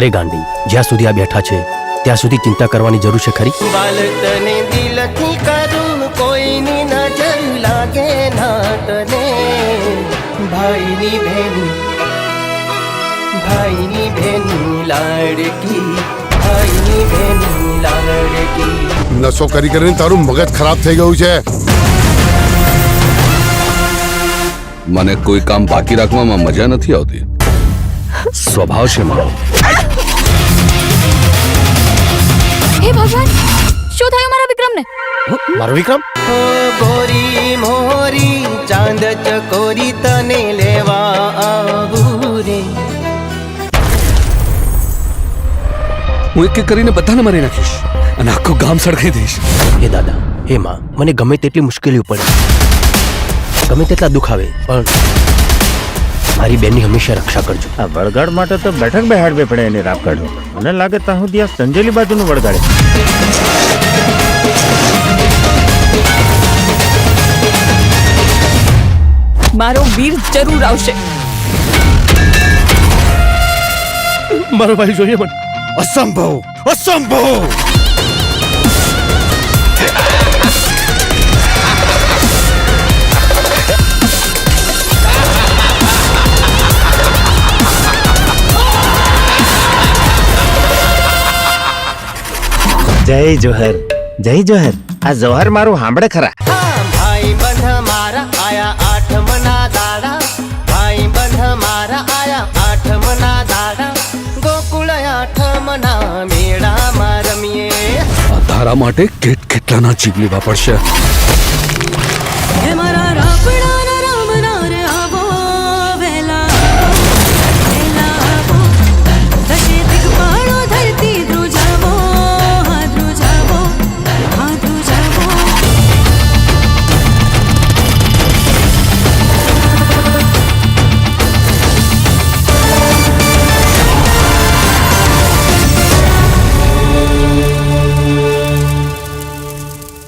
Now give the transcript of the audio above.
અરે ગાંડી જ્યાં સુધી આ બેઠા છે ત્યાં સુધી ચિંતા કરવાની જરૂર છે ખરી? બાળકને દિલથી કરું કોઈની નજર લાગે ના તને ભાઈની બેન ભાઈની બેન લાડકી ભાઈની બેન લાડકી. નશો કરી કરીને તારું મગજ ખરાબ થઈ ગયું છે. મને કોઈ કામ બાકી રાખવામાં મજા નથી આવતી. સ્વભાવ છે મારો. હે ભગવાન શું થયું મારા વિક્રમને? મારો વિક્રમ? ગોરી મોરી ચાંદ ચકોરી તને લેવા આવું રે. હું એક એક કરીને બધાને મારી નાખીશ અને આખું ગામ સળગાઈ દઈશ. હે દાદા હે માં મને ગમે તેટલી મુશ્કેલીઓ પડે. ગમે તેટલા દુઃખ આવે પણ મારી બેનની હંમેશા રક્ષા કરજો. આ વળગાડ માટે તો બેઠક બેહાડવી પડે એને રાપ કાઢો. મને લાગે ત્યાં સુધી આ સંજેલી બાજુનું વળગાડે. મારો વીર જરૂર આવશે. મારો ભાઈ જોઈએ મને. અસંભવ અસંભવ! જય જોહર જય જોહર. આ જોહર મારું સાંભળે ખરા. ભાઈ બંધ મારા આયા આઠમના દાડા. ભાઈ બંધ મારા આયા આઠમના દાડા. ગોકુળ આઠમના મેળામાં રમીએ. તારા ધારા માટે કેટ કેટલાના જીવ લેવા પડશે?